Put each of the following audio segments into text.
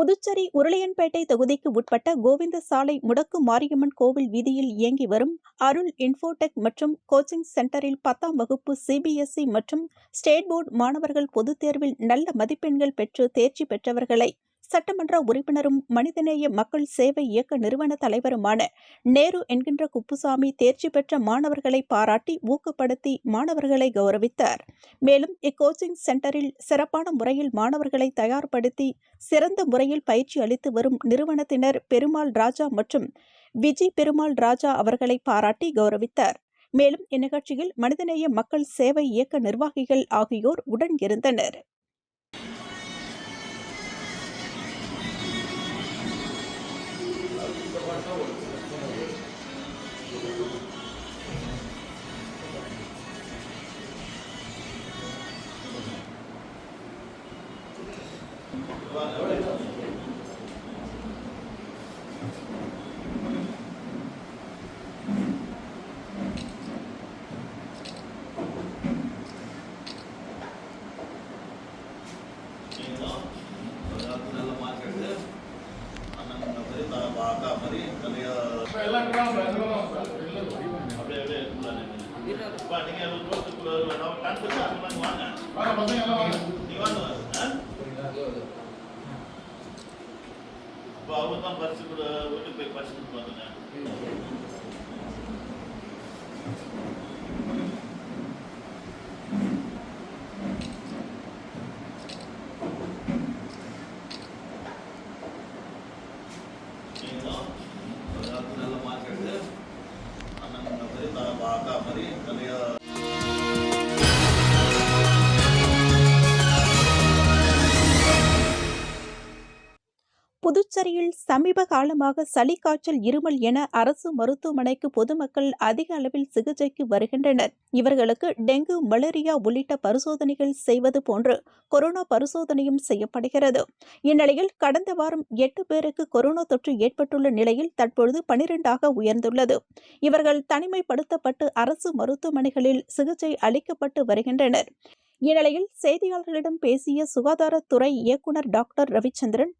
புதுச்சேரி உருளையன்பேட்டை தொகுதிக்கு உட்பட்ட கோவிந்த சாலை முடக்கு மாரியம்மன் கோவில் வீதியில் இயங்கி வரும் அருள் இன்ஃபோடெக் மற்றும் கோச்சிங் சென்டரில் பத்தாம் வகுப்பு சிபிஎஸ்இ மற்றும் ஸ்டேட் போர்டு மாணவர்கள் பொதுத் தேர்வில் நல்ல மதிப்பெண்கள் பெற்று தேர்ச்சி பெற்றவர்களை சட்டமன்ற உறுப்பினரும் மனிதநேய மக்கள் சேவை இயக்க நிறுவன தலைவருமான நேரு என்கின்ற குப்புசாமி தேர்ச்சி பெற்ற மாணவர்களை பாராட்டி ஊக்கப்படுத்தி மாணவர்களை கௌரவித்தார். மேலும் இக்கோச்சிங் சென்டரில் சிறப்பான முறையில் மாணவர்களை தயார்படுத்தி சிறந்த முறையில் பயிற்சி அளித்து வரும் நிறுவனத்தினர் பெருமாள் ராஜா மற்றும் விஜய் பெருமாள் ராஜா அவர்களை பாராட்டி கௌரவித்தார். மேலும் இந்நிகழ்ச்சியில் மனிதநேய மக்கள் சேவை இயக்க நிர்வாகிகள் ஆகியோர் உடன் இருந்தனர். அப்போ அவங்க தான் பரிசு கூட வீட்டுக்கு போய் பரிசு கொடுத்து சமீப காலமாக சளி காய்ச்சல் இருமல் என அரசு மருத்துவமனைக்கு பொதுமக்கள் அதிக அளவில் சிகிச்சைக்கு வருகின்றனர். இவர்களுக்கு டெங்கு மலேரியா உள்ளிட்ட பரிசோதனைகள் செய்வது போன்று கொரோனா பரிசோதனையும் செய்யப்படுகிறது. இந்நிலையில் கடந்த வாரம் எட்டு பேருக்கு கொரோனா தொற்று ஏற்பட்டுள்ள நிலையில் தற்பொழுது பனிரெண்டாக உயர்ந்துள்ளது. இவர்கள் தனிமைப்படுத்தப்பட்டு அரசு மருத்துவமனைகளில் சிகிச்சை அளிக்கப்பட்டு வருகின்றனர். இந்நிலையில் செய்தியாளர்களிடம் பேசிய சுகாதாரத்துறை இயக்குநர் டாக்டர் ரவிச்சந்திரன்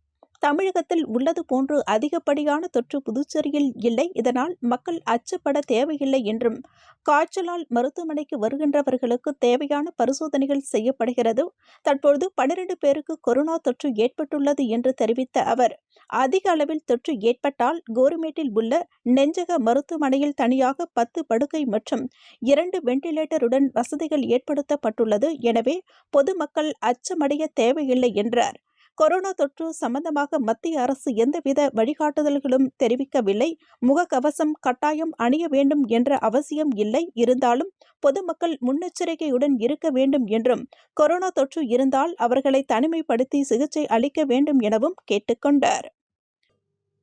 தமிழகத்தில் உள்ளது போன்று அதிகப்படியான தொற்று புதுச்சேரியில் இல்லை. இதனால் மக்கள் அச்சப்பட தேவையில்லை என்றும் காய்ச்சலால் மருத்துவமனைக்கு வருகின்றவர்களுக்கு தேவையான பரிசோதனைகள் செய்யப்படுகிறது. தற்பொழுது பனிரெண்டு பேருக்கு கொரோனா தொற்று ஏற்பட்டுள்ளது என்று தெரிவித்த அவர் அதிக அளவில் தொற்று ஏற்பட்டால் கோரிமேட்டில் உள்ள நெஞ்சக மருத்துவமனையில் தனியாக பத்து படுக்கை மற்றும் இரண்டு வெண்டிலேட்டருடன் வசதிகள் ஏற்படுத்தப்பட்டுள்ளது. எனவே பொதுமக்கள் அச்சமடைய தேவையில்லை என்றார். கொரோனா தொற்று சம்பந்தமாக மத்திய அரசு எந்தவித வழிகாட்டுதல்களும் தெரிவிக்கவில்லை. முகக்கவசம் கட்டாயம் அணிய வேண்டும் என்ற அவசியம் இல்லை. இருந்தாலும் பொதுமக்கள் முன்னெச்சரிக்கையுடன் இருக்க வேண்டும் என்றும் கொரோனா தொற்று இருந்தால் அவர்களை தனிமைப்படுத்தி சிகிச்சை அளிக்க வேண்டும் எனவும் கேட்டுக்கொண்டார்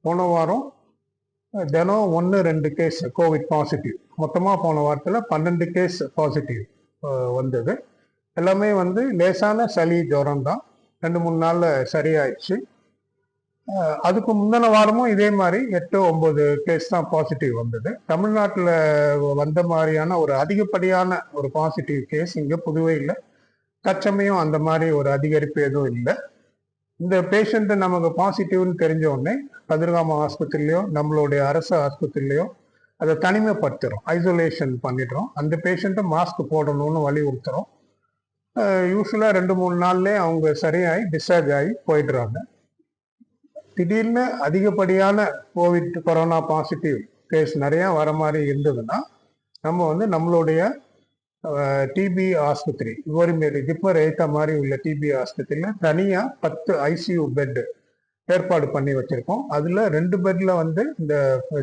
போன வாரம் தினம் ஒன்று ரெண்டு கேஸ் கோவிட் பாசிட்டிவ் மொத்தமாக போன வாரத்தில் பன்னெண்டு கேஸ் பாசிட்டிவ் வந்தது. எல்லாமே வந்து லேசான சளி ஜுரம் தான். ரெண்டு மூணு நாளில் சரியாயிடுச்சு. அதுக்கு முந்தின வாரமும் இதே மாதிரி எட்டு ஒம்பது கேஸ் தான் பாசிட்டிவ் வந்தது. தமிழ்நாட்டில் வந்த மாதிரியான ஒரு அதிகப்படியான ஒரு பாசிட்டிவ் கேஸ் இங்கே புதுவையில் கச்சமையும் அந்த மாதிரி ஒரு அதிகரிப்பு எதுவும் இல்லை. இந்த பேஷண்ட் நமக்கு பாசிட்டிவ்னு தெரிஞ்ச உடனே கதிர்காம ஆஸ்பத்திரிலையோ நம்மளுடைய அரசு ஆஸ்பத்திரிலையோ அதை தனிமைப்படுத்துகிறோம் ஐசோலேஷன் பண்ணிடுறோம். அந்த பேஷண்ட்டை மாஸ்க் போடணும்னு வலியுறுத்துறோம். யூஸ்வலாக ரெண்டு மூணு நாள்லேயே அவங்க சரியாகி டிஸ்சார்ஜ் ஆகி போயிடுறாங்க. திடீர்னு அதிகப்படியான கோவிட் கொரோனா பாசிட்டிவ் கேஸ் நிறையா வர மாதிரி இருந்ததுன்னா நம்ம வந்து நம்மளுடைய டிபி ஆஸ்பத்திரி கோரிமேடு ஜிப்மர் ஏத்த மாதிரி உள்ள டிபி ஆஸ்பத்திரியில் தனியாக பத்து ஐசியூ பெட் ஏற்பாடு பண்ணி வச்சுருக்கோம். அதில் ரெண்டு பெட்டில் வந்து இந்த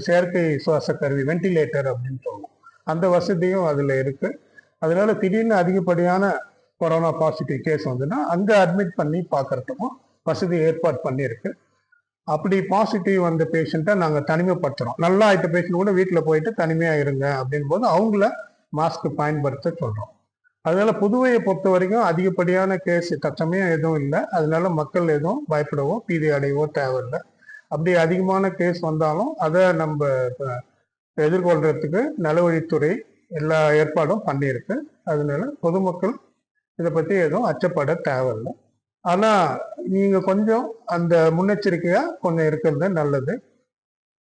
செயற்கை சுவாச கருவி வென்டிலேட்டர் அப்படின்னு சொல்லுவோம். அந்த வசதியும் அதில் இருக்குது அதனால திடீர்னு அதிகப்படியான கொரோனா பாசிட்டிவ் கேஸ் வந்துன்னா அங்கே அட்மிட் பண்ணி பார்க்கறதுக்கும் வசதி ஏற்பாடு பண்ணியிருக்கு. அப்படி பாசிட்டிவ் வந்த பேஷண்ட்டை நாங்கள் தனிமைப்படுத்துகிறோம் நல்லா ஆயிட்ட பேஷண்ட் கூட வீட்டில் போயிட்டு தனிமையாக இருங்க அப்படின் போது அவங்கள மாஸ்க் பயன்படுத்த சொல்கிறோம் அதனால புதுவையை பொறுத்த வரைக்கும் அதிகப்படியான கேஸ் தற்சமயம் எதுவும் இல்லை. அதனால மக்கள் எதுவும் பயப்படவோ பீதி அடையவோ தேவையில்லை. அப்படி அதிகமான கேஸ் வந்தாலும் அதை நம்ம எதிர்கொள்றதுக்கு நலவழித்துறை எல்லா ஏற்பாடும் பண்ணியிருக்கு. அதனால பொதுமக்கள் இதை பற்றி எதுவும் அச்சப்பட தேவையில்லை. ஆனால் நீங்கள் கொஞ்சம் அந்த முன்னெச்சரிக்கையாக கொஞ்சம் இருக்கிறது நல்லது.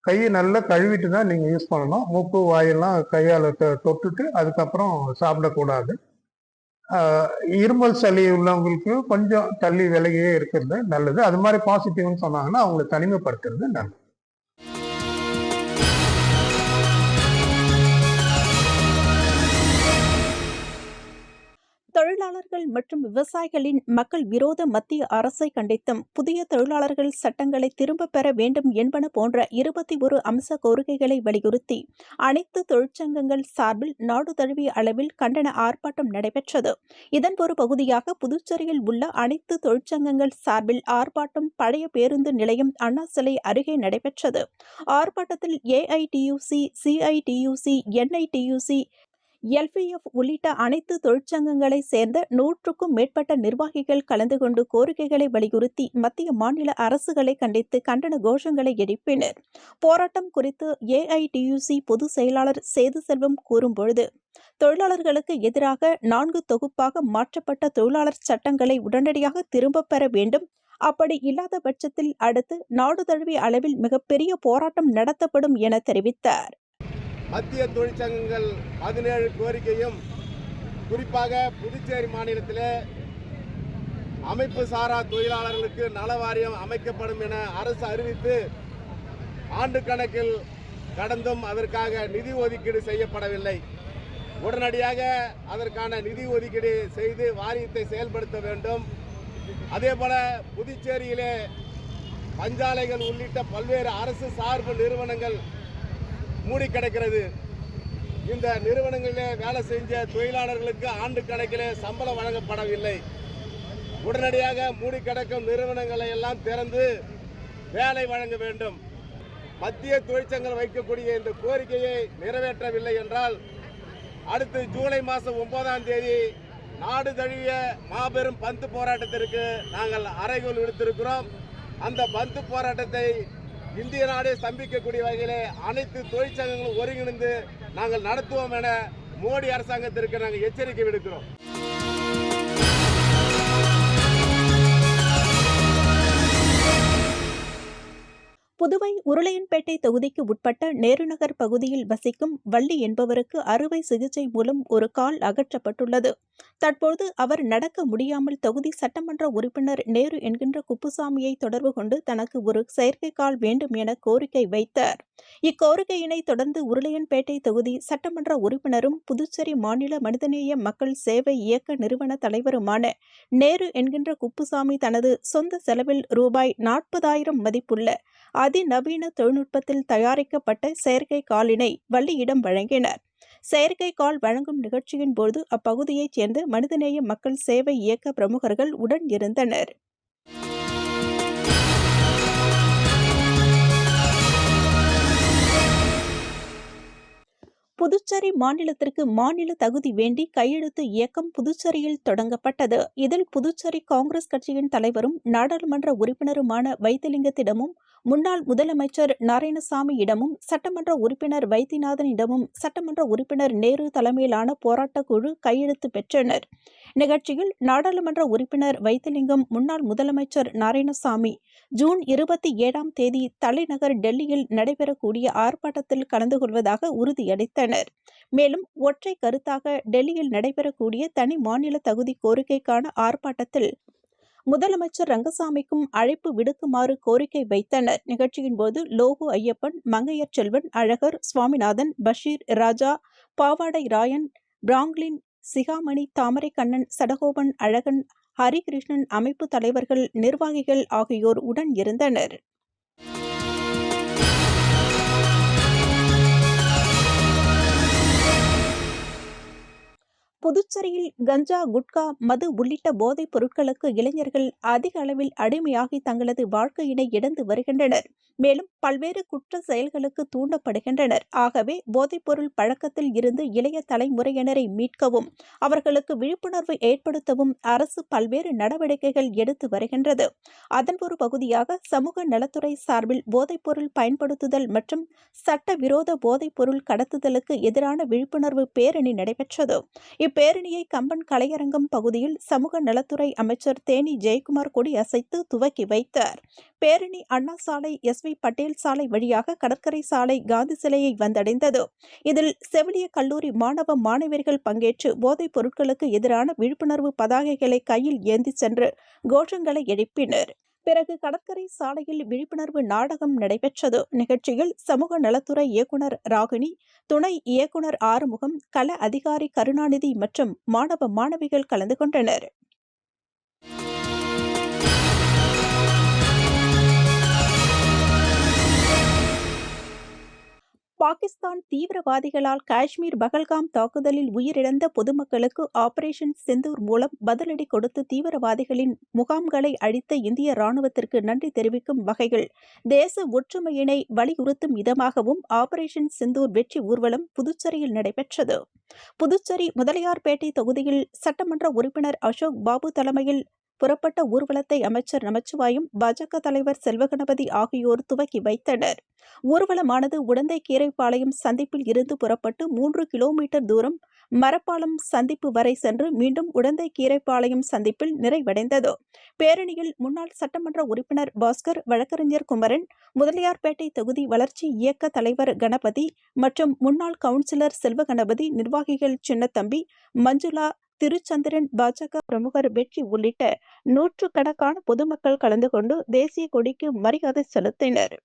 கையை நல்லா கழுவிட்டு தான் நீங்கள் யூஸ் பண்ணணும். மூக்கு வாயெல்லாம் கையால் தொட்டுட்டு அதுக்கப்புறம் சாப்பிடக்கூடாது. இருமல் சளி உள்ளவங்களுக்கு கொஞ்சம் தள்ளி விலகியே இருக்கிறது நல்லது. அது மாதிரி பாசிட்டிவ்னு சொன்னாங்கன்னா அவங்களை தனிமைப்படுத்துறது நல்லது. தொழிலாளர்கள் மற்றும் விவசாயிகளின் மக்கள் விரோத மத்திய அரசை கண்டித்தும் புதிய தொழிலாளர்கள் சட்டங்களை திரும்பப் பெற வேண்டும் என்பன போன்ற இருபத்தி ஒரு அம்ச கோரிக்கைகளை வலியுறுத்தி அனைத்து தொழிற்சங்கங்கள் சார்பில் நாடு தழுவிய அளவில் கண்டன ஆர்ப்பாட்டம் நடைபெற்றது. இதன் ஒரு பகுதியாக புதுச்சேரியில் உள்ள அனைத்து தொழிற்சங்கங்கள் சார்பில் ஆர்ப்பாட்டம் பழைய பேருந்து நிலையம் அண்ணா சிலை அருகே நடைபெற்றது. ஆர்ப்பாட்டத்தில் ஏஐடியூசி சிஐடியூசி என்ஐடியூசி எல்பிஎஃப் உள்ளிட்ட அனைத்து தொழிற்சங்கங்களை சேர்ந்த நூற்றுக்கும் மேற்பட்ட நிர்வாகிகள் கலந்து கொண்டு கோரிக்கைகளை வலியுறுத்தி மத்திய மாநில அரசுகளை கண்டித்து கண்டன கோஷங்களை எழுப்பினர். போராட்டம் குறித்து ஏஐடியூசி பொதுச் செயலாளர் சேது செல்வம் கூறும்பொழுது தொழிலாளர்களுக்கு எதிராக நான்கு தொகுப்பாக மாற்றப்பட்ட தொழிலாளர் சட்டங்களை உடனடியாக திரும்பப் பெற வேண்டும். அப்படி இல்லாத பட்சத்தில் அடுத்து நாடு தழுவிய அளவில் மிகப்பெரிய போராட்டம் நடத்தப்படும் என தெரிவித்தார். மத்திய தொழிற்சங்கங்கள் பதினேழு கோரிக்கையும் குறிப்பாக புதுச்சேரி மாநிலத்திலே அமைப்பு சாரா தொழிலாளர்களுக்கு நல வாரியம் அமைக்கப்படும் என அரசு அறிவித்து ஆண்டு கணக்கில் கடந்தும் அதற்காக நிதி ஒதுக்கீடு செய்யப்படவில்லை. உடனடியாக அதற்கான நிதி ஒதுக்கீடு செய்து வாரியத்தை செயல்படுத்த வேண்டும். அதேபோல புதுச்சேரியிலே பஞ்சாலைகள் உள்ளிட்ட பல்வேறு அரசு சார்பு நிறுவனங்கள் மூடி கிடக்கிறது. இந்த நிறுவனங்களிலே வேலை செஞ்ச தொழிலாளர்களுக்கு ஆண்டு கணக்கிலே சம்பளம் வழங்கப்படவில்லை. உடனடியாக மூடி கிடக்கும் நிறுவனங்களை எல்லாம் திறந்து வேலை வழங்க வேண்டும். மத்திய தொழிற்சங்கம் வைக்கக்கூடிய இந்த கோரிக்கையை நிறைவேற்றவில்லை என்றால் அடுத்து ஜூலை மாதம் ஒன்பதாம் தேதி நாடு தழுவிய மாபெரும் பந்து போராட்டத்திற்கு நாங்கள் அறைகோல் விடுத்திருக்கிறோம். அந்த பந்து போராட்டத்தை இந்திய நாடே ஸ்தம்பிக்கக்கூடிய வகையிலே அனைத்து தொழிற்சங்கங்களும் ஒருங்கிணைந்து நாங்கள் நடத்துவோம் என மோடி அரசாங்கத்திற்கு நாங்கள் எச்சரிக்கை விடுக்கிறோம். புதுவை உருளையன்பேட்டை தொகுதிக்கு உட்பட்ட நேருநகர் பகுதியில் வசிக்கும் வள்ளி என்பவருக்கு அறுவை சிகிச்சை மூலம் ஒரு கால் அகற்றப்பட்டுள்ளது. தற்போது அவர் நடக்க முடியாமல் தொகுதி சட்டமன்ற உறுப்பினர் நேரு என்கின்ற குப்புசாமியை தொடர்பு கொண்டு தனக்கு ஒரு செயற்கை கால் வேண்டும் என கோரிக்கை வைத்தார். இக்கோரிக்கையினை தொடர்ந்து உருளையன்பேட்டை தொகுதி சட்டமன்ற உறுப்பினரும் புதுச்சேரி மாநில மனிதநேய மக்கள் சேவை இயக்க நிறுவன தலைவருமான நேரு என்கின்ற குப்புசாமி தனது சொந்த செலவில் ரூபாய் நாற்பதாயிரம் மதிப்புள்ள அதிநவீன தொழில்நுட்பத்தில் தயாரிக்கப்பட்ட செயற்கை காலினை வள்ளியிடம் வழங்கினர். செயற்கை கால் வழங்கும் நிகழ்ச்சியின் போது அப்பகுதியைச் சேர்ந்த மனிதநேய மக்கள் சேவை இயக்க பிரமுகர்கள் உடன் இருந்தனர். புதுச்சேரி மாநிலத்திற்கு மாநில தகுதி வேண்டி கையெழுத்து இயக்கம் புதுச்சேரியில் தொடங்கப்பட்டது. இதில் புதுச்சேரி காங்கிரஸ் கட்சியின் தலைவரும் நாடாளுமன்ற உறுப்பினருமான வைத்திலிங்கத்திடமும் முன்னாள் முதலமைச்சர் நாராயணசாமியிடமும் சட்டமன்ற உறுப்பினர் வைத்தியநாதனிடமும் சட்டமன்ற உறுப்பினர் நேரு தலைமையிலான போராட்டக் குழு கையெழுத்து பெற்றனர். நிகழ்ச்சியில் நாடாளுமன்ற உறுப்பினர் வைத்திலிங்கம் முன்னாள் முதலமைச்சர் நாராயணசாமி ஜூன் இருபத்தி ஏழாம் தேதி தலைநகர் டெல்லியில் நடைபெறக்கூடிய ஆர்ப்பாட்டத்தில் கலந்து கொள்வதாக உறுதியளித்தனர். மேலும் ஒற்றை கருத்தாக டெல்லியில் நடைபெறக்கூடிய தனி மாநில தகுதி கோரிக்கைக்கான ஆர்ப்பாட்டத்தில் முதலமைச்சர் ரங்கசாமிக்கும் அழைப்பு விடுக்குமாறு கோரிக்கை வைத்தனர். நிகழ்ச்சியின் போது லோகு ஐயப்பன் மங்கையர் செல்வன் அழகர் சுவாமிநாதன் பஷீர் ராஜா பாவாடை ராயன் பிராங்க்லின் சிகாமணி தாமரைக்கண்ணன் சடகோபன் அழகன் ஹரிகிருஷ்ணன் அமைப்பு தலைவர்கள் நிர்வாகிகள் ஆகியோர் உடன் இருந்தனர். புதுச்சேரியில் கஞ்சா குட்கா மது உள்ளிட்ட போதைப் பொருட்களுக்கு இளைஞர்கள் அதிக அளவில் அடிமையாகி தங்களது வாழ்க்கையினை இழந்து வருகின்றனர். மேலும் பல்வேறு குற்ற செயல்களுக்கு தூண்டப்படுகின்றனர். ஆகவே போதைப்பொருள் பழக்கத்தில் இருந்து இளைய தலைமுறையினரை மீட்கவும் அவர்களுக்கு விழிப்புணர்வு ஏற்படுத்தவும் அரசு பல்வேறு நடவடிக்கைகள் எடுத்து வருகின்றது. அதன் ஒரு பகுதியாக சமூக நலத்துறை சார்பில் போதைப்பொருள் பயன்படுத்துதல் மற்றும் சட்டவிரோத போதைப்பொருள் கடத்துதலுக்கு எதிரான விழிப்புணர்வு பேரணி நடைபெற்றது. இப்பேரணியை கம்பன் கலையரங்கம் பகுதியில் சமூக நலத்துறை அமைச்சர் தேனி ஜெயக்குமார் கொடி அசைத்து துவக்கி வைத்தார். பேரணி அண்ணா சாலை எஸ் வி பட்டேல் சாலை வழியாக கடற்கரை சாலை காந்தி சிலையை வந்தடைந்தது. இதில் செவிலிய கல்லூரி மாணவ மாணவியர்கள் பங்கேற்று போதைப் பொருட்களுக்கு எதிரான விழிப்புணர்வு பதாகைகளை கையில் ஏந்தி சென்று கோஷங்களை எழுப்பினர். பிறகு கடற்கரை சாலையில் விழிப்புணர்வு நாடகம் நடைபெற்றது. நிகழ்ச்சியில் சமூக நலத்துறை இயக்குனர் ராகினி துணை இயக்குனர் ஆறுமுகம் கள அதிகாரி கருணாநிதி மற்றும் மாணவ மாணவிகள் கலந்து கொண்டனர். பாகிஸ்தான் தீவிரவாதிகளால் காஷ்மீர் பகல்காம் தாக்குதலில் உயிரிழந்த பொதுமக்களுக்கு ஆபரேஷன் செந்தூர் மூலம் பதிலடி கொடுத்து தீவிரவாதிகளின் முகாம்களை அழித்த இந்திய ராணுவத்திற்கு நன்றி தெரிவிக்கும் வகையில் தேச ஒற்றுமையினை வலியுறுத்தும் விதமாகவும் ஆபரேஷன் செந்தூர் வெற்றி ஊர்வலம் புதுச்சேரியில் நடைபெற்றது. புதுச்சேரி முதலியார்பேட்டை தொகுதியில் சட்டமன்ற உறுப்பினர் அசோக் பாபு தலைமையில் புறப்பட்ட ஊர்வலத்தை அமைச்சர் நமச்சிவாயும் பாஜக தலைவர் செல்வகணபதி ஆகியோர் துவக்கி வைத்தனர். ஊர்வலமானது உடந்தை கீரைப்பாளையம் சந்திப்பில் இருந்து புறப்பட்டு மூன்று கிலோமீட்டர் தூரம் மரப்பாலம் சந்திப்பு வரை சென்று மீண்டும் உடந்தை கீரைப்பாளையம் சந்திப்பில் நிறைவடைந்தது. பேரணியில் முன்னாள் சட்டமன்ற உறுப்பினர் பாஸ்கர் வழக்கறிஞர் குமரன் முதலியார்பேட்டை தொகுதி வளர்ச்சி இயக்க தலைவர் கணபதி மற்றும் முன்னாள் கவுன்சிலர் செல்வகணபதி நிர்வாகிகள் சின்னத்தம்பி மஞ்சுளா திருச்சந்திரன் பாஜக பிரமுகர் வெற்றி உள்ளிட்ட நூற்றுக்கணக்கான பொதுமக்கள் கலந்து கொண்டு தேசிய கொடிக்கு மரியாதை செலுத்தினர்.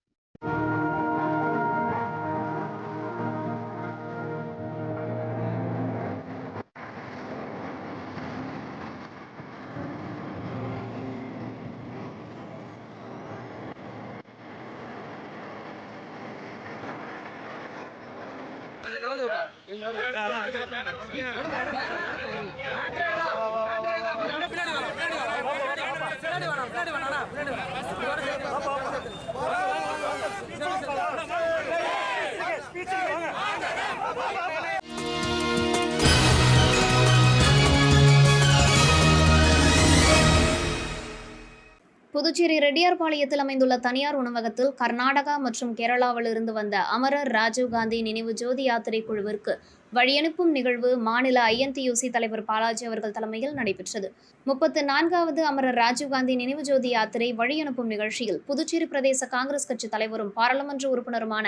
புதுச்சேரி ரெட்டியார்பாளையத்தில் அமைந்துள்ள தனியார் உணவகத்தில் கர்நாடகா மற்றும் கேரளாவில் இருந்து வந்த அமரர் ராஜீவ்காந்தி நினைவு ஜோதி யாத்திரை குழுவிற்கு வழியனுப்பும் நிகழ்வு மாநில ஐஎன்டியூசி தலைவர் பாலாஜி அவர்கள் தலைமையில் நடைபெற்றது. முப்பத்து நான்காவது அமரர் ராஜீவ்காந்தி நினைவு ஜோதி யாத்திரை வழியனுப்பும் நிகழ்ச்சியில் புதுச்சேரி பிரதேச காங்கிரஸ் கட்சி தலைவரும் பாராளுமன்ற உறுப்பினருமான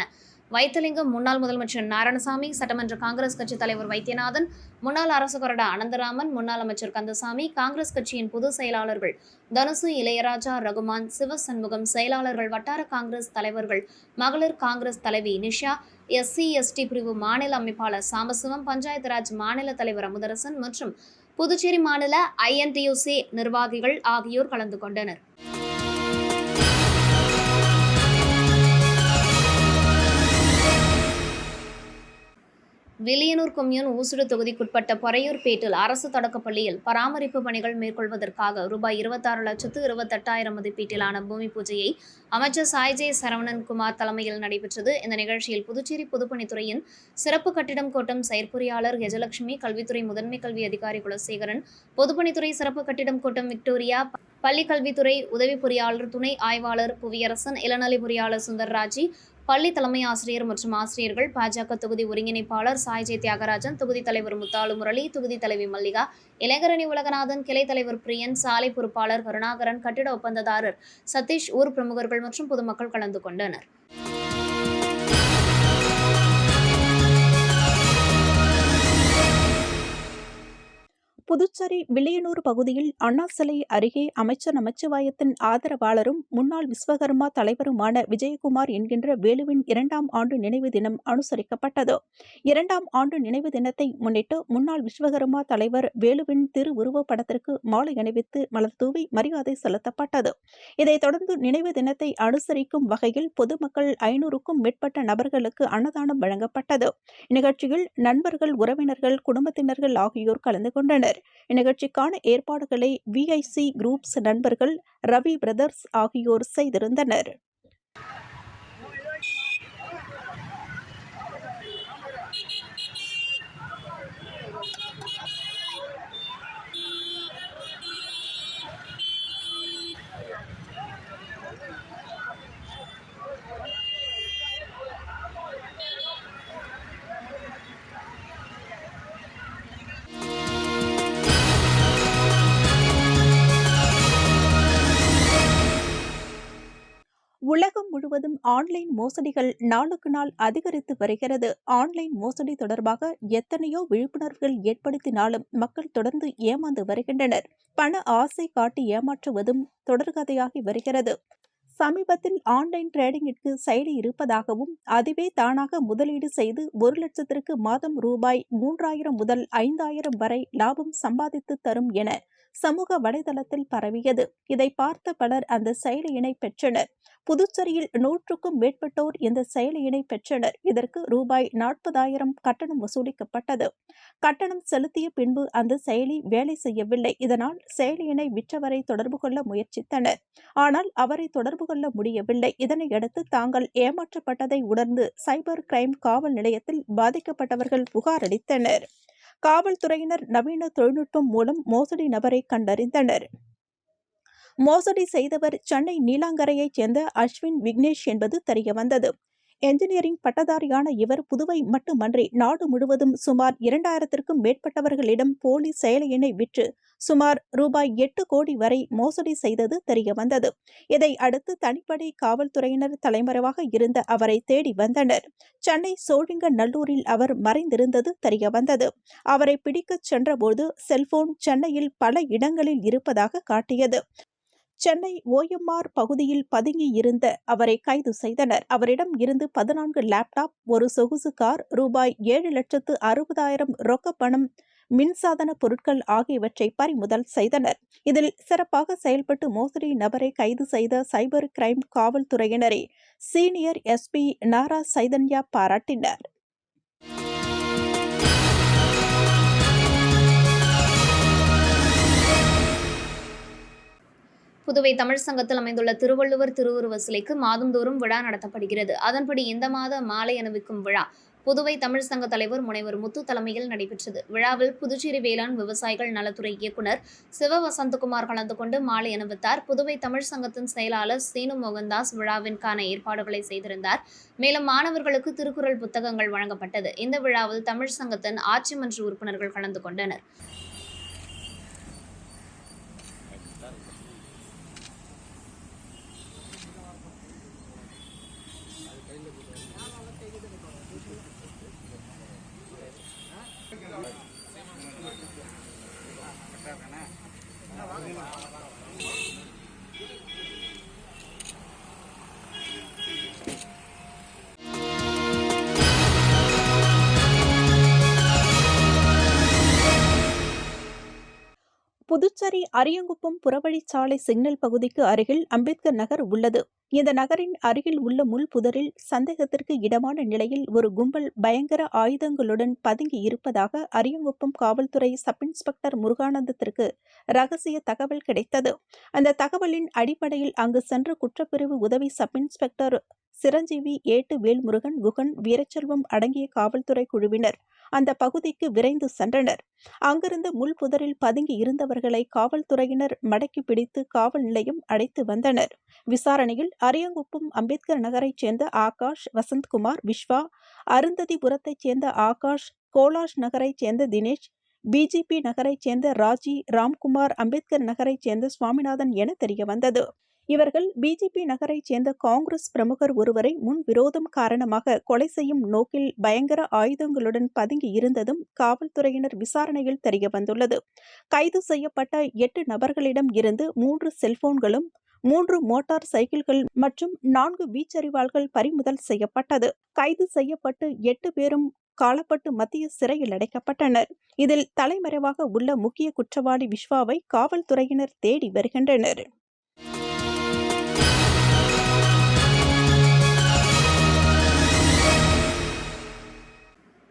வைத்தலிங்கம் முன்னாள் முதலமைச்சர் நாராயணசாமி சட்டமன்ற காங்கிரஸ் கட்சி தலைவர் வைத்தியநாதன் முன்னாள் அரசு கொறடா அனந்தராமன் முன்னாள் அமைச்சர் கந்தசாமி காங்கிரஸ் கட்சியின் பொதுச் செயலாளர்கள் தனுசு இளையராஜா ரகுமான் சிவசண்முகம் செயலாளர்கள் வட்டார காங்கிரஸ் தலைவர்கள் மகளிர் காங்கிரஸ் தலைவி நிஷா எஸ்சி எஸ்டி பிரிவு மாநில அமைப்பாளர் சாம்பசிவம் பஞ்சாயத்து ராஜ் மாநில தலைவர் அமுதரசன் மற்றும் புதுச்சேரி மாநில ஐஎன்டியூசி நிர்வாகிகள் ஆகியோர் கலந்து கொண்டனர். வில்லியனூர் கொம்யூன் ஊசுடு தொகுதிக்குட்பட்ட பொறையூர்பேட்டில் அரசு தொடக்கப் பள்ளியில் பராமரிப்பு பணிகள் மேற்கொள்வதற்காக ரூபாய் இருபத்தாறு லட்சத்து இருபத்தெட்டாயிரம் மதிப்பீட்டிலான பூமி பூஜையை அமைச்சர் சாய்ஜே சரவணன் குமார் தலைமையில் நடைபெற்றது. இந்த நிகழ்ச்சியில் புதுச்சேரி பொதுப்பணித்துறையின் சிறப்பு கட்டிடம் கோட்டம் செயற்பொறியாளர் கஜலட்சுமி கல்வித்துறை முதன்மை கல்வி அதிகாரி குலசேகரன் பொதுப்பணித்துறை சிறப்பு கட்டிடம் கோட்டம் விக்டோரியா பள்ளி கல்வித்துறை உதவி பொறியாளர் துணை ஆய்வாளர் புவியரசன் இளநிலை பொறியாளர் சுந்தர்ராஜி பள்ளி தலைமை ஆசிரியர் மற்றும் ஆசிரியர்கள் பாஜக தொகுதி ஒருங்கிணைப்பாளர் சாய்ஜே தியாகராஜன் தொகுதி தலைவர் முத்தாலு முரளி தொகுதி தலைவி மல்லிகா இளைஞரணி உலகநாதன் கிளை தலைவர் பிரியன் சாலை பொறுப்பாளர் கருணாகரன் கட்டிட ஒப்பந்ததாரர் சதீஷ் ஊர் பிரமுகர்கள் மற்றும் பொதுமக்கள் கலந்து கொண்டனர். புதுச்சேரி வில்லியனூர் பகுதியில் அண்ணா சிலை அருகே அமைச்சர் நமச்சிவாயத்தின் ஆதரவாளரும் முன்னாள் விஸ்வகர்மா தலைவருமான விஜயகுமார் என்கின்ற வேலுவின் இரண்டாம் ஆண்டு நினைவு தினம் அனுசரிக்கப்பட்டது. இரண்டாம் ஆண்டு நினைவு தினத்தை முன்னிட்டு முன்னாள் விஸ்வகர்மா தலைவர் வேலுவின் திருவுருவப் படத்திற்கு மாலை அணிவித்து மலர் தூவி மரியாதை செலுத்தப்பட்டது. இதைத் தொடர்ந்து நினைவு தினத்தை அனுசரிக்கும் வகையில் பொதுமக்கள் ஐநூறுக்கும் மேற்பட்ட நபர்களுக்கு அன்னதானம் வழங்கப்பட்டது. இந்நிகழ்ச்சியில் நண்பர்கள் உறவினர்கள் குடும்பத்தினர்கள் ஆகியோர் கலந்து கொண்டனர். இந்நிகழ்ச்சிக்கான ஏற்பாடுகளை விஐசி குரூப்ஸ் நண்பர்கள் ரவி பிரதர்ஸ் ஆகியோர் செய்திருந்தனர். ஆன்லைன் மோசடிகள் நாளுக்கு நாள் அதிகரித்து வருகிறது. ஆன்லைன் மோசடி தொடர்பாக எத்தனையோ விழிப்புணர்வுகள் ஏற்படுத்தினாலும் மக்கள் தொடர்ந்து ஏமாந்து வருகின்றனர். பண ஆசை காட்டி ஏமாற்றுவதும் தொடர்கதையாகி வருகிறது. சமீபத்தில் ஆன்லைன் ட்ரேடிங்கிற்கு செயலி இருப்பதாகவும் அதுவே தானாக முதலீடு செய்து ஒரு லட்சத்திற்கு மாதம் ரூபாய் மூன்றாயிரம் முதல் ஐந்தாயிரம் வரை லாபம் சம்பாதித்து தரும் என சமூக வலைதளத்தில் பரவியது. இதை பார்த்த பலர் அந்த செயலியினை பெற்றனர். புதுச்சேரியில் நூற்றுக்கும் மேற்பட்டோர் இந்த செயலியினை பெற்றனர். இதற்கு ரூபாய் நாற்பதாயிரம் கட்டணம் வசூலிக்கப்பட்டது. கட்டணம் செலுத்திய பின்பு அந்த செயலி வேலை செய்யவில்லை. இதனால் செயலியினை விற்றவரை தொடர்பு கொள்ள முயற்சித்தனர். ஆனால் அவரை தொடர்பு கொள்ள முடியவில்லை. இதனையடுத்து தாங்கள் ஏமாற்றப்பட்டதை உணர்ந்து சைபர் கிரைம் காவல் நிலையத்தில் பாதிக்கப்பட்டவர்கள் புகாரளித்தனர் காவல்துறையினர் நவீன தொழில்நுட்பம் மூலம் மோசடி நபரை கண்டறிந்தனர். மோசடி செய்தவர் சென்னை நீலாங்கரையைச் சேர்ந்த அஸ்வின் விக்னேஷ் என்பது தெரியவந்தது. என்ஜினியரிங் பட்டதாரியான இவர் புதுவை மட்டுமன்றி நாடு முழுவதும் சுமார் இரண்டாயிரத்திற்கும் மேற்பட்டவர்களிடம் போலி செயலியினை விற்று சுமார் ரூபாய் எட்டு கோடி வரை மோசடி செய்தது தெரியவந்தது. இதை அடுத்து தனிப்படை காவல்துறையினர் தலைமறைவாக இருந்த அவரை தேடி வந்தனர். சென்னை சோழிங்க நல்லூரில் அவர் மறைந்திருந்தது தெரியவந்தது. அவரை பிடிக்கச் சென்றபோது செல்போன் சென்னையில் பல இடங்களில் இருப்பதாக காட்டியது. சென்னை ஓஎம்ஆர் பகுதியில் பதுங்கி இருந்த அவரை கைது செய்தனர். அவரிடம் இருந்து பதினான்கு லேப்டாப் ஒரு சொகுசு கார் ரூபாய் ஏழு லட்சத்து அறுபதாயிரம் ரொக்க பணம் மின்சாதன பொருட்கள் ஆகியவற்றை பறிமுதல் செய்தனர். இதில் சிறப்பாக செயல்பட்டு மோசடி நபரை கைது செய்த சைபர் கிரைம் காவல்துறையினரை சீனியர் எஸ்பி நாரா சைதன்யா பாராட்டினர். புதுவை தமிழ் சங்கத்தில் அமைந்துள்ள திருவள்ளுவர் திருவுருவ சிலைக்கு மாதந்தோறும் விழா நடத்தப்படுகிறது. அதன்படி இந்த மாத மாலை அணிவிக்கும் விழா புதுவை தமிழ் சங்க தலைவர் முனைவர் முத்து தலைமையில் நடைபெற்றது. விழாவில் புதுச்சேரி வேளாண் விவசாயிகள் நலத்துறை இயக்குனர் சிவ வசந்தகுமார் கலந்து கொண்டு மாலை அணிவித்தார். புதுவை தமிழ் சங்கத்தின் செயலாளர் சீனு மோகன்தாஸ் விழாவிற்கான ஏற்பாடுகளை செய்திருந்தார். மேலும் மாணவர்களுக்கு திருக்குறள் புத்தகங்கள் வழங்கப்பட்டது. இந்த விழாவில் தமிழ் சங்கத்தின் ஆட்சி மன்ற உறுப்பினர்கள் கலந்து கொண்டனர். புதுச்சேரி அரியங்குப்பம் புறவழிச்சாலை சிக்னல் பகுதிக்கு அருகில் அம்பேத்கர் நகர் உள்ளது. இந்த நகரின் அருகில் உள்ள முள் புதரில் சந்தேகத்திற்கு இடமான நிலையில் ஒரு கும்பல் பயங்கர ஆயுதங்களுடன் பதுங்கி இருப்பதாக அரியங்குப்பம் காவல்துறை சப் இன்ஸ்பெக்டர் முருகானந்தத்திற்கு ரகசிய தகவல் கிடைத்தது. அந்த தகவலின் அடிப்படையில் அங்கு சென்ற குற்றப்பிரிவு உதவி சப் இன்ஸ்பெக்டர் சிரஞ்சீவி ஏட்டு வேல்முருகன் குகன் வீரச்செல்வம் அடங்கிய காவல்துறை குழுவினர் அந்த பகுதிக்கு விரைந்து சென்றனர். அங்கிருந்த முள்புதரில் பதுங்கி இருந்தவர்களை காவல்துறையினர் மடக்கி பிடித்து காவல் நிலையம் அடைத்து வந்தனர். விசாரணையில் அரியங்குப்பம் அம்பேத்கர் நகரைச் சேர்ந்த ஆகாஷ் வசந்த்குமார் விஸ்வா அருந்ததிபுரத்தைச் சேர்ந்த ஆகாஷ் கோலாஷ் நகரைச் சேர்ந்த தினேஷ் பிஜிபி நகரைச் சேர்ந்த ராஜி ராம்குமார் அம்பேத்கர் நகரைச் சேர்ந்த சுவாமிநாதன் என தெரியவந்தது. இவர்கள் பிஜேபி நகரைச் சேர்ந்த காங்கிரஸ் பிரமுகர் ஒருவரை முன் விரோதம் காரணமாக கொலை செய்யும் நோக்கில் பயங்கர ஆயுதங்களுடன் பதுங்கி இருந்ததும் காவல்துறையினர் விசாரணையில் தெரியவந்துள்ளது கைது செய்யப்பட்ட எட்டு நபர்களிடம் இருந்து மூன்று செல்போன்களும் மூன்று மோட்டார் சைக்கிள்கள் மற்றும் நான்கு வீச்சறிவாள்கள் பறிமுதல் செய்யப்பட்டது. கைது செய்யப்பட்டு எட்டு பேரும் காலப்பட்டு மத்திய சிறையில் அடைக்கப்பட்டனர். இதில் தலைமறைவாக உள்ள முக்கிய குற்றவாளி விஸ்வாவை காவல்துறையினர் தேடி வருகின்றனர்.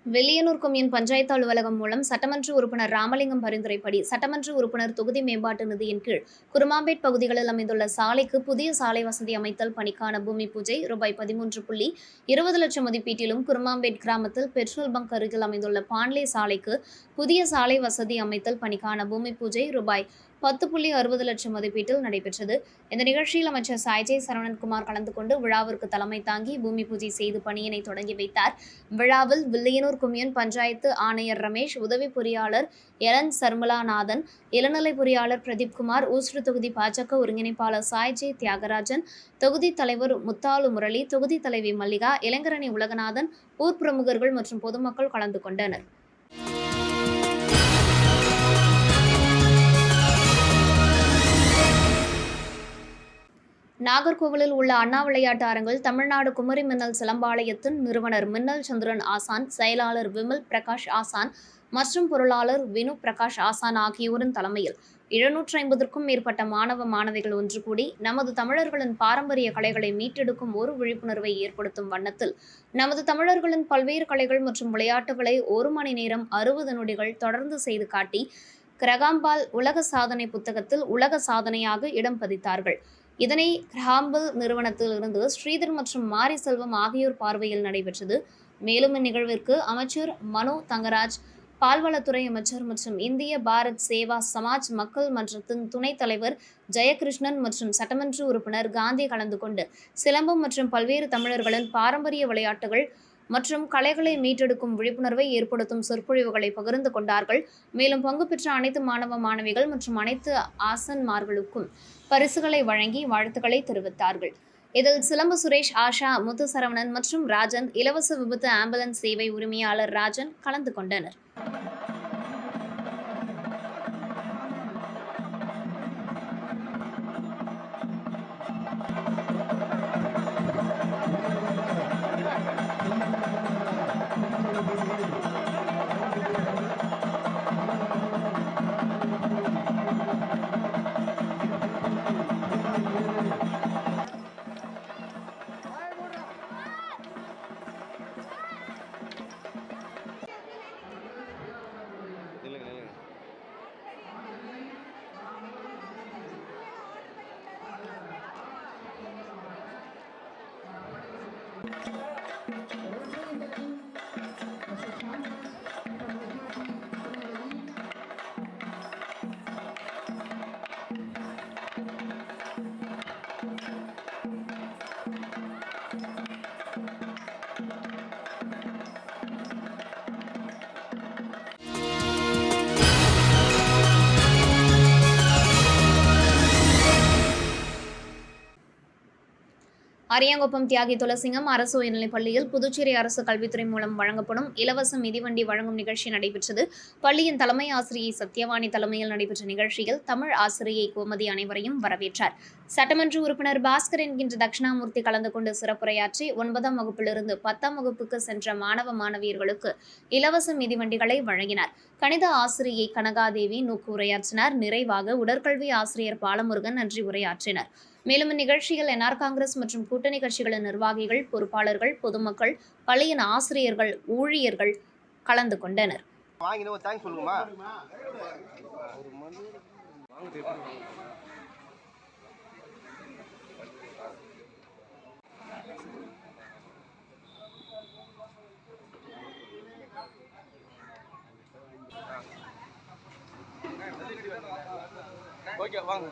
வெளியனூர் கொம்யூன் பஞ்சாயத்து அலுவலகம் மூலம் சட்டமன்ற உறுப்பினர் ராமலிங்கம் பரிந்துரைப்படி சட்டமன்ற உறுப்பினர் தொகுதி மேம்பாட்டு நிதியின் கீழ் குருமாம்பேட் பகுதிகளில் அமைந்துள்ள சாலைக்கு புதிய சாலை வசதி அமைத்தல் பணிக்கான பூமி பூஜை ரூபாய் பதிமூன்று புள்ளி இருபது லட்சம் மதிப்பீட்டிலும் குருமாம்பேட் கிராமத்தில் பெட்ரோல் பங்க் அருகில் அமைந்துள்ள பாண்லே சாலைக்கு புதிய சாலை வசதி அமைத்தல் பணிக்கான பூமி பூஜை ரூபாய் பத்து புள்ளி அறுபது லட்சம் மதிப்பீட்டில் நடைபெற்றது. இந்த நிகழ்ச்சியில் அமைச்சர் சாய்ஜே சரவணன்குமார் கலந்து கொண்டு விழாவிற்கு தலைமை தாங்கி பூமி பூஜை செய்து பணியினை தொடங்கி வைத்தார். விழாவில் வில்லியனூர் கொம்யூன் பஞ்சாயத்து ஆணையர் ரமேஷ் உதவி பொறியாளர் எலன் சர்மலாநாதன் இளநிலை பொறியாளர் பிரதீப்குமார் ஊசுடு தொகுதி பாஜக ஒருங்கிணைப்பாளர் சாய்ஜே தியாகராஜன் தொகுதி தலைவர் முத்தாலு முரளி தொகுதி தலைவி மல்லிகா இளைஞரணி உலகநாதன் ஊர் பிரமுகர்கள் மற்றும் பொதுமக்கள் கலந்து கொண்டனர். நாகர்கோவிலில் உள்ள அண்ணா விளையாட்டு அரங்கில் தமிழ்நாடு குமரி மின்னல் சிலம்பாலயத்தின் நிறுவனர் மின்னல் சந்திரன் ஆசான் செயலாளர் விமல் பிரகாஷ் ஆசான் மற்றும் பொருளாளர் வினு பிரகாஷ் ஆசான் ஆகியோரின் தலைமையில் எழுநூற்றி ஐம்பதற்கும் மேற்பட்ட மாணவ மாணவிகள் ஒன்று கூடி நமது தமிழர்களின் பாரம்பரிய கலைகளை மீட்டெடுக்கும் ஒரு விழிப்புணர்வை ஏற்படுத்தும் வண்ணத்தில் நமது தமிழர்களின் பல்வேறு கலைகள் மற்றும் விளையாட்டுகளை ஒரு மணி நேரம் அறுபது நொடிகள் தொடர்ந்து செய்து காட்டி கிரகாம்பால் உலக சாதனை புத்தகத்தில் உலக சாதனையாக இடம் பதித்தார்கள். இதனை கிராம்பல் நிறுவனத்தில் இருந்து ஸ்ரீதர் மற்றும் மாரி செல்வம் ஆகியோர் பார்வையில் நடைபெற்றது. மேலும் இந்நிகழ்விற்கு அமைச்சர் மனோ தங்கராஜ் பால்வளத்துறை அமைச்சர் மற்றும் இந்திய பாரத் சேவா சமாஜ் மக்கள் மன்றத்தின் துணைத் தலைவர் ஜெயகிருஷ்ணன் மற்றும் சட்டமன்ற உறுப்பினர் காந்தி கலந்து கொண்டு சிலம்பம் மற்றும் பல்வேறு தமிழர்களின் பாரம்பரிய விளையாட்டுகள் மற்றும் கலைகளை மீட்டெடுக்கும் விழிப்புணர்வை ஏற்படுத்தும் சொற்பொழிவுகளை பகிர்ந்து கொண்டார்கள். மேலும் பங்கு பெற்ற அனைத்து மாணவ மாணவிகள் மற்றும் அனைத்து ஆசன்மார்களுக்கும் பரிசுகளை வழங்கி வாழ்த்துக்களை தெரிவித்தார்கள். இதில் சிலம்பு சுரேஷ் ஆஷா முத்து சரவணன் மற்றும் ராஜன் இலவச விபத்து ஆம்புலன்ஸ் சேவை உரிமையாளர் ராஜன் கலந்து கொண்டனர். அரியாங்குப்பம் தியாகி துளசிங்கம் அரசு உயர்நிலைப் பள்ளியில் புதுச்சேரி அரசு கல்வித்துறை மூலம் வழங்கப்படும் இலவச மிதிவண்டி வழங்கும் நிகழ்ச்சி நடைபெற்றது. பள்ளியின் தலைமை ஆசிரியை சத்யவாணி தலைமையில் நடைபெற்ற நிகழ்ச்சியில் தமிழ் ஆசிரியை கோமதி அனைவரையும் வரவேற்றார். சட்டமன்ற உறுப்பினர் பாஸ்கர் என்கின்ற தட்சிணாமூர்த்தி கலந்து கொண்டு சிறப்புரையாற்றி ஒன்பதாம் வகுப்பிலிருந்து பத்தாம் வகுப்புக்கு சென்ற மாணவ மாணவியர்களுக்கு இலவச மிதிவண்டிகளை வழங்கினார். கணித ஆசிரியை கனகாதேவி நூக்கு உரையாற்றினார். நிறைவாக உடற்கல்வி ஆசிரியர் பாலமுருகன் நன்றி உரையாற்றினர். மேலும் இந்நிகழ்ச்சியில் என்ஆர் காங்கிரஸ் மற்றும் கூட்டணி கட்சிகளின் நிர்வாகிகள் பொறுப்பாளர்கள் பொதுமக்கள் பள்ளியின் ஆசிரியர்கள் ஊழியர்கள் கலந்து கொண்டனர். வாங்கின ஒரு தேங்க்ஸ் சொல்லுங்கம்மா. ஓகே வாங்க.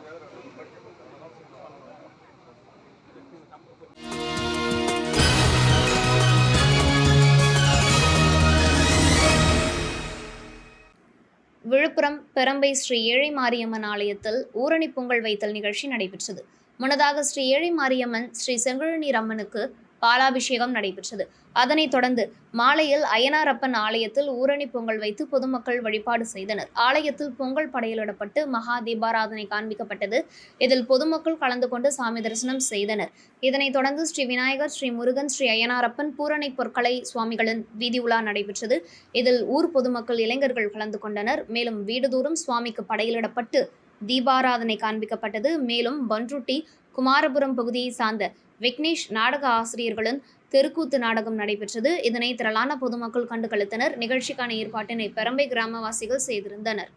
விழுப்புரம் பெரம்பை ஸ்ரீ ஏழை மாரியம்மன் ஆலயத்தில் ஊரணி பொங்கல் வைத்தல் நிகழ்ச்சி நடைபெற்றது. முன்னதாக ஸ்ரீ ஏழை மாரியம்மன் ஸ்ரீ செங்கழுநீர் அம்மனுக்கு பாலாபிஷேகம் நடைபெற்றது. அதனைத் தொடர்ந்து மாலையில் அய்யனாரப்பன் ஆலயத்தில் ஊரணி பொங்கல் வைத்து பொதுமக்கள் வழிபாடு செய்தனர். ஆலயத்தில் பொங்கல் படையலிடப்பட்டு மகா தீபாராதனை காண்பிக்கப்பட்டது. இதில் பொதுமக்கள் கலந்து கொண்டு சாமி தரிசனம் செய்தனர். இதனைத் தொடர்ந்து ஸ்ரீ விநாயகர் ஸ்ரீ முருகன் ஸ்ரீ அய்யனாரப்பன் பூரணை பொற்களை சுவாமிகளின் வீதி உலா நடைபெற்றது. இதில் ஊர் பொதுமக்கள் இளைஞர்கள் கலந்து கொண்டனர். மேலும் வீடுதோறும் சுவாமிக்கு படையலிடப்பட்டு தீபாராதனை காண்பிக்கப்பட்டது. மேலும் பன்ருட்டி குமாரபுரம் பகுதியை சார்ந்த விக்னேஷ் நாடக ஆசிரியர்களின் தெருக்கூத்து நாடகம் நடைபெற்றது. இதனை திரளான பொதுமக்கள் கண்டு கழித்தனர் நிகழ்ச்சிக்கான ஏற்பாட்டினை பெரம்பை கிராமவாசிகள் செய்திருந்தனர்.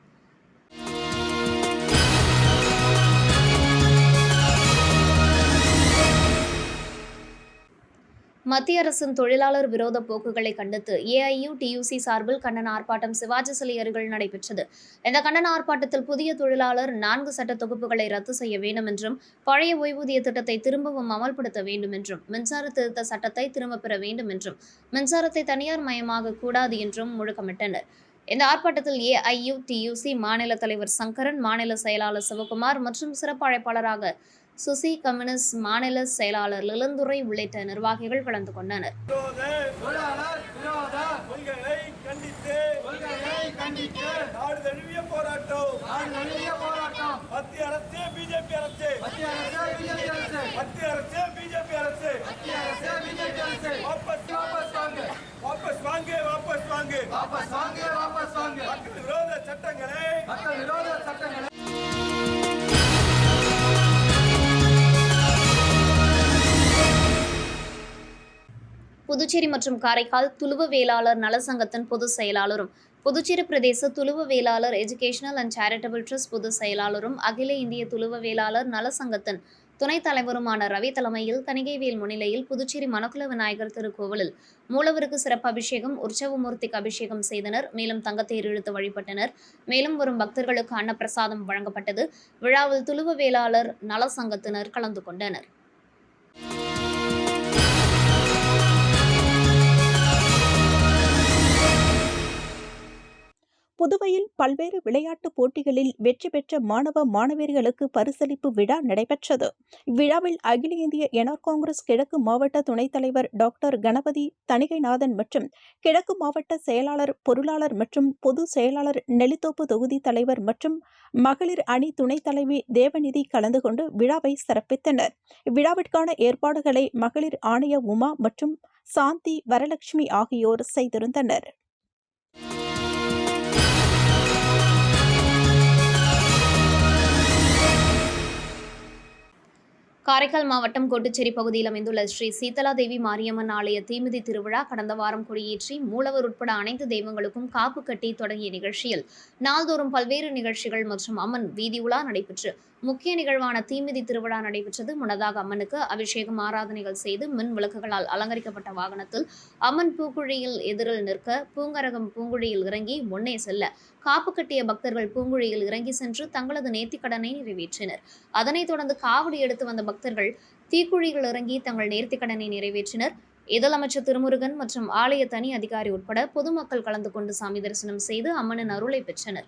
மத்திய அரசின் தொழிலாளர் விரோத போக்குகளை கண்டித்து ஏஐயு டியூசி சார்பில் கண்டன ஆர்ப்பாட்டம் சிவாஜி சிலை அருகில் நடைபெற்றது. இந்த கண்டன ஆர்ப்பாட்டத்தில் புதிய தொழிலாளர் நான்கு சட்ட தொகுப்புகளை ரத்து செய்ய வேண்டும் என்றும் பழைய ஓய்வூதிய திட்டத்தை திரும்பவும் அமல்படுத்த வேண்டும் என்றும் மின்சார திருத்த சட்டத்தை திரும்பப் பெற வேண்டும் என்றும் மின்சாரத்தை தனியார் மயமாக கூடாது என்றும் முழக்கமிட்டனர். இந்த ஆர்ப்பாட்டத்தில் ஏஐயு டியூசி மாநில தலைவர் சங்கரன் மாநில செயலாளர் சிவகுமார் மற்றும் சிறப்பு அழைப்பாளராக சுசி கம்யூனிஸ்ட் மாநில செயலாளர் லிலந்துரை உள்ளிட்ட நிர்வாகிகள் கலந்து கொண்டனர். சட்டங்களை புதுச்சேரி மற்றும் காரைக்கால் துளுவ வேளாளர் நலசங்கத்தின் பொதுச் செயலாளரும் புதுச்சேரி பிரதேச Thuluva Vellalar educational and charitable trust பொதுச் செயலாளரும் அகில இந்திய துளுவ வேளாளர் நலசங்கத்தின் துணைத் தலைவருமான ரவி தலைமையில் கணிகைவேல் முன்னிலையில் புதுச்சேரி மணக்குள விநாயகர் திருக்கோவிலில் மூலவருக்கு சிறப்பு அபிஷேகம் உற்சவமூர்த்திக்கு அபிஷேகம் செய்தனர். மேலும் தங்கத்தேர் இழுத்து வழிபட்டனர். மேலும் வரும் பக்தர்களுக்கு அன்னப்பிரசாதம் வழங்கப்பட்டது. விழாவில் துளுவ வேளாளர் நலசங்கத்தினர் கலந்து கொண்டனர். புதுவையில் பல்வேறு விளையாட்டுப் போட்டிகளில் வெற்றி பெற்ற மாணவ மாணவியர்களுக்கு பரிசளிப்பு விழா நடைபெற்றது. இவ்விழாவில் அகில இந்திய என்ஆர் காங்கிரஸ் கிழக்கு மாவட்ட துணைத் தலைவர் டாக்டர் கணபதி தணிகைநாதன் மற்றும் கிழக்கு மாவட்ட செயலாளர் பொருளாளர் மற்றும் பொது செயலாளர் நெல்லித்தோப்பு தொகுதி தலைவர் மற்றும் மகளிர் அணி துணைத் தலைவி தேவநிதி கலந்து கொண்டு விழாவை சிறப்பித்தனர். இவ்விழாவிற்கான ஏற்பாடுகளை மகளிர் ஆணைய உமா மற்றும் சாந்தி வரலட்சுமி ஆகியோர் செய்திருந்தனர். காரைக்கால் மாவட்டம் கோட்டுச்சேரி பகுதியில் அமைந்துள்ள ஸ்ரீ சீதலா தேவி மாரியம்மன் ஆலய தீமிதி திருவிழா கடந்த வாரம் கொடியேற்றி மூலவர் உட்பட அனைத்து தெய்வங்களுக்கும் காப்பு கட்டி தொடங்கிய நிகழ்ச்சியில் நாள்தோறும் பல்வேறு நிகழ்ச்சிகள் மற்றும் அம்மன் வீதி உலா நடைபெற்று முக்கிய நிகழ்வான தீமிதி திருவிழா நடைபெற்றது. முன்னதாக அம்மனுக்கு அபிஷேகம் ஆராதனைகள் செய்து மின் விளக்குகளால் அலங்கரிக்கப்பட்ட வாகனத்தில் அம்மன் பூக்குழியில் எதிரில் நிற்க பூங்கரகம் பூங்குழியில் இறங்கி முன்னே செல்ல காப்பு கட்டிய பக்தர்கள் பூங்குழியில் இறங்கி சென்று தங்களது நேர்த்திக்கடனை நிறைவேற்றினர். அதனைத் தொடர்ந்து காவடி எடுத்து வந்த பக்தர்கள் பக்தர்கள் தீக்குழியில் இறங்கி தங்கள் நேர்த்திக்கடனை நிறைவேற்றினர். இதில் அமைச்சர் திருமுருகன் மற்றும் ஆலய தனி அதிகாரி உட்பட பொதுமக்கள் கலந்து கொண்டு சாமி தரிசனம் செய்து அம்மனின் அருளை பெற்றனர்.